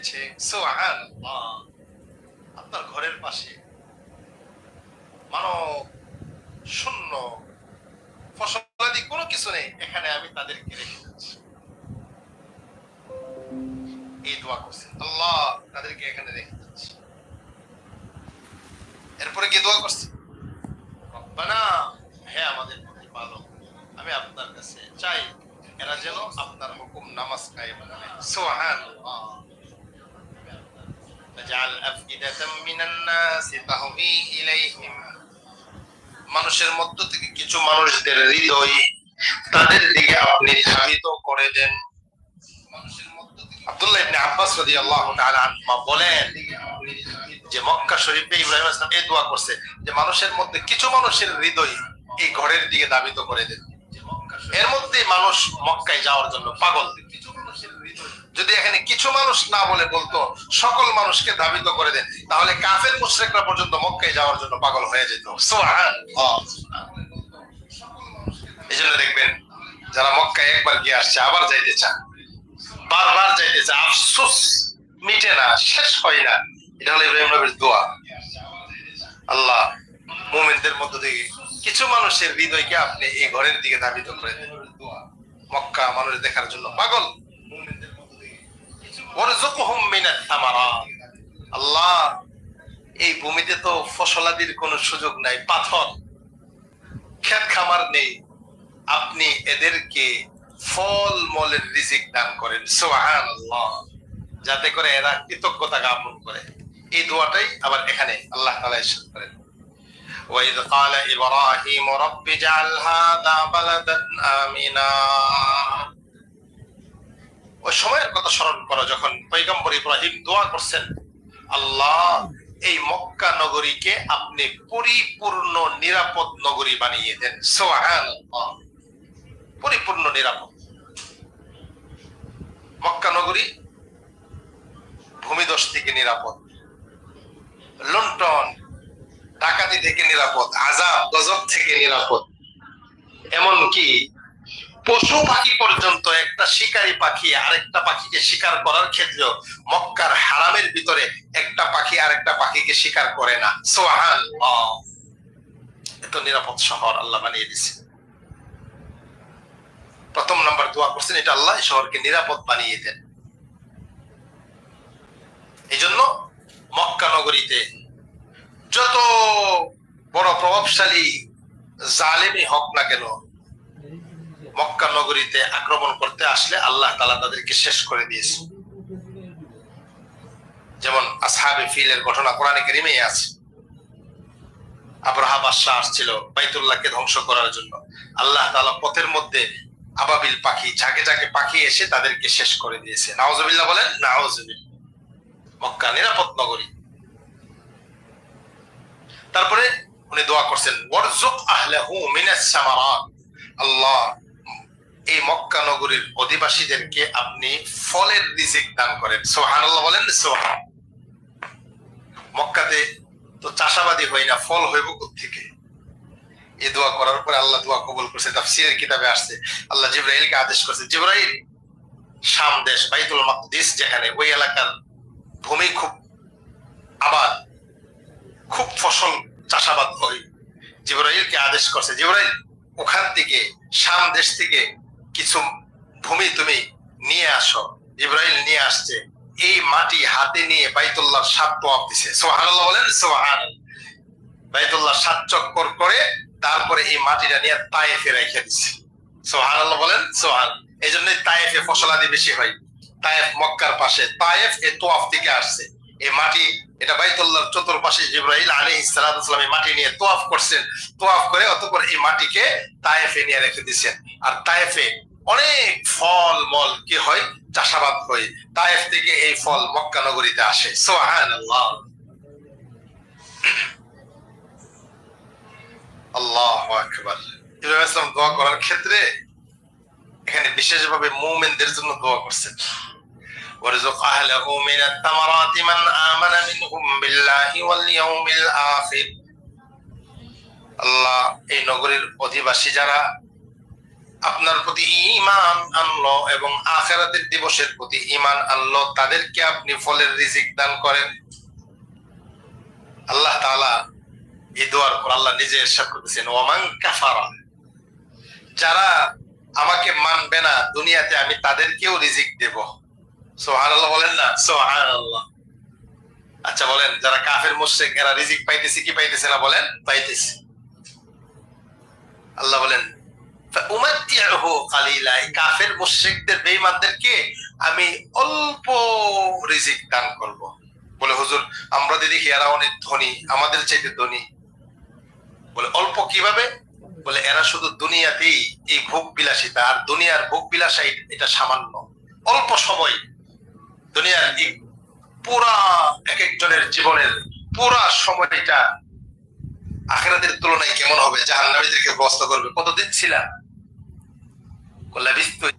হয়েছে আপনার ঘরের পাশে মানব শূন্য ফসলাদি কোনো কিছু নেই, এখানে আমি তাদেরকে রেখে যাচ্ছি এই দোয়া করছেন আল্লাহ তাদেরকে এখানে রেখে যাচ্ছি এরপরে কি দোয়া করছে? রব্বানা, হে আমাদের প্রতিপালক, আমি আপনার কাছে চাই, এরা যেন আপনার হুকুম নামাজ কায়েম করে সুবহানাল্লাহ। فاجعل أفئدة من الناس تهوي إليهم মানুষের মধ্য থেকে কিছু মানুষদের হৃদয় তাদের দিকে আপনি ধাবিত করে দেন আব্দুল্লাহ ইবনে আব্বাস রাদিয়াল্লাহু তাআলা আনহুমা বলেন যে মক্কা শরীফে ইব্রাহিম ইসলাম এই দোয়া করছে যে মানুষের মধ্যে কিছু মানুষের হৃদয় এই ঘরের দিকে ধাবিত করে দেন এর মধ্যে মানুষ মক্কায় যাওয়ার জন্য পাগল যদি এখানে কিছু মানুষ না বলে বলতো, সকল মানুষকে ধাবিত করে দেন, তাহলে কাফের মুশরিকরা পর্যন্ত মক্কায় যাওয়ার জন্য পাগল হয়ে যেত। এই জন্য দেখবেন, যারা মক্কায় একবার গিয়ে আসছে, আবার যাইতে চান। বারবার যাইতে চান। আফসোস, মিটে না, শেষ হয় না। এটা হলো ইব্রাহিম নবীর দোয়া। আল্লাহ, মুমিনদের মধ্য থেকে কিছু মানুষের হৃদয়কে আপনি এই ঘরের দিকে ধাবিত করে দেন। মক্কা মানুষ দেখার জন্য পাগল থামারাত আল্লাহ এই ভূমিতে তো ফসলাদির কোনো সুযোগ নাই পাথর ক্ষেত খামার নেই আপনি এদেরকে ফল মলের রিজিক দান করেন সুবহানাল্লাহ যাতে করে এরা কৃতজ্ঞতা জ্ঞাপন করে এই দোয়াটাই আবার এখানে আল্লাহ তাআলা ইরশাদ করেন وإذ قال إبراهيم رب اجعل هذا بلدا آمنا ওই সময়ের কথা স্মরণ করো, যখন পৈগম্বর ইব্রাহিম দোয়া করছেন, আল্লাহ, এই মক্কা নগরীকে আপনি পরিপূর্ণ নিরাপদ নগরী বানিয়ে দেন। সুবহানাল্লাহ। পরিপূর্ণ নিরাপদ। মক্কা নগরী ভূমিদশ থেকে নিরাপদ। লন্ডন ডাকাতি থেকে নিরাপদ। আজাব, গজব থেকে নিরাপদ। এমনকি পশু পাখি পর্যন্ত একটা শিকারী পাখি আরেকটা পাখিকে শিকার করার ক্ষেত্রে মক্কার হারামের ভিতরে একটা পাখি আরেকটা পাখিকে শিকার করে না। সোহান এত নিরাপদ শহর আল্লাহ বানিয়ে দিছে। প্রথম নাম্বার দোয়া করছেন, এটা আল্লাহ শহরকে নিরাপদ বানিয়ে দেন। এই জন্য মক্কা নগরীতে যত বড় প্রভাবশালী জালেমি হক না কেন মক্কা নগরীতে আক্রমণ করতে আসলে আল্লাহ তালা তাদেরকে শেষ করে দিয়েছে। যেমন আসহাবে ফিলের ঘটনা কোরআনে কেরিমে আছে। আব্রাহা বাদশাহ আসছিল বাইতুল্লাহকে ধ্বংস করার জন্য। আল্লাহ তালা পথের মধ্যে আবাবিল পাখি, ঝাঁকে ঝাঁকে পাখি এসে তাদেরকে শেষ করে দিয়েছে। নাওজবিল্লাহ বলেন নাওজবিল্লাহ মক্কা নিরাপদ নগরী। তারপরে উনি দোয়া করছেন ওয়ারজুক আহলাহু মিনাস আল্লাহ এই মক্কা নগরীর অধিবাসীদেরকে আপনি ফলের রিজিক দান করেন। সুবহানাল্লাহ বলেন সুবহান। মক্কাতে তো চাষাবাদী হয় না, ফল হইব থেকে এই দোয়া করার পরে আল্লাহ দোয়া কবুল করছে, তাফসীরের কিতাবে আসছে। আল্লাহ জিব্রাইলকে আদেশ করছে, জিব্রাইল, শাম দেশ, বাইতুল মাকদিস, যেখানে ওই এলাকার ভূমি খুব আবাদ, খুব ফসল চাষাবাদ হয়। জিব্রাইলকে আদেশ করছে, জিব্রাইল, ওখান থেকে, শাম দেশ থেকে কিছু ভূমি তুমি নিয়ে আসো। ইব্রাহিম নিয়ে আসছে। এই মাটি হাতে নিয়ে বাইতুল্লাহ সাত তোয়াব দিছে। সোহানাল্লাহ বলেন সোহান বাইতুল্লাহ সাত চক্কর করে তারপরে এই মাটিটা নিয়ে তায়েফে রেখে দিছে। সোহানাল্লাহ বলেন সোহান এই জন্য তায়েফে ফসলাদি বেশি হয়। তায়েফ মক্কার পাশে। তায়েফ এ তোয়াফ থেকে আসছে। এই মাটি এটা বাইতুল্লাহর চতুর্পাশে জিব্রাহিল আলী ইসলাম মাটি নিয়ে তোয়াফ করছেন। তোয়াফ করে অতপর এই মাটিকে তায়েফে নিয়ে রেখে দিচ্ছেন আর তায়েফে অনেক ফল মল কি হয়? চাষাবাদ হয়। তায়েফ থেকে এই ফল মক্কা নগরীতে আসে। সোহান আল্লাহ আল্লাহ আকবার। ইব্রাহিম ইসলাম দোয়া করার ক্ষেত্রে এখানে বিশেষভাবে মুমিনদের জন্য দোয়া করছেন। وارزق أهله من الثمرات من آمن منهم بالله واليوم الآخر আল্লাহ এই নগরীর অধিবাসী যারা আপনার প্রতি ঈমান আনলো এবং আখেরাতের দিবসের প্রতি ঈমান আনলো তাদেরকে আপনি ফলের রিজিক দান করেন আল্লাহ তাআলা এই দোয়ার পর আল্লাহ নিজে ইরশাদ করতেছেন ওমান কাফারা যারা আমাকে মানবে না দুনিয়াতে আমি তাদেরকেও রিজিক দেব বলেন না? আচ্ছা বলেন যারা কাফের এরা রিজিক পাইতেছে কি পাইতেছে না বলেন? পাইতেছে। আল্লাহ বলেন কাফের আমি অল্প রিজিক দান করব। বলে হুজুর আমরা দিদি এরা অনেক ধনী আমাদের চাইতে ধনী। বলে অল্প কীভাবে? বলে এরা শুধু দুনিয়াতেই এই ভোগ বিলাসিতা আর দুনিয়ার ভোগ বিলাসাই এটা সামান্য। অল্প সময় দুনিয়ার পুরা এক একজনের জীবনের পুরা সময়টা আখেরাদের তুলনায় কেমন হবে? জাহান্নামীদেরকে গ্রস্ত করবে। কতদিন ছিলাম? বিস্তর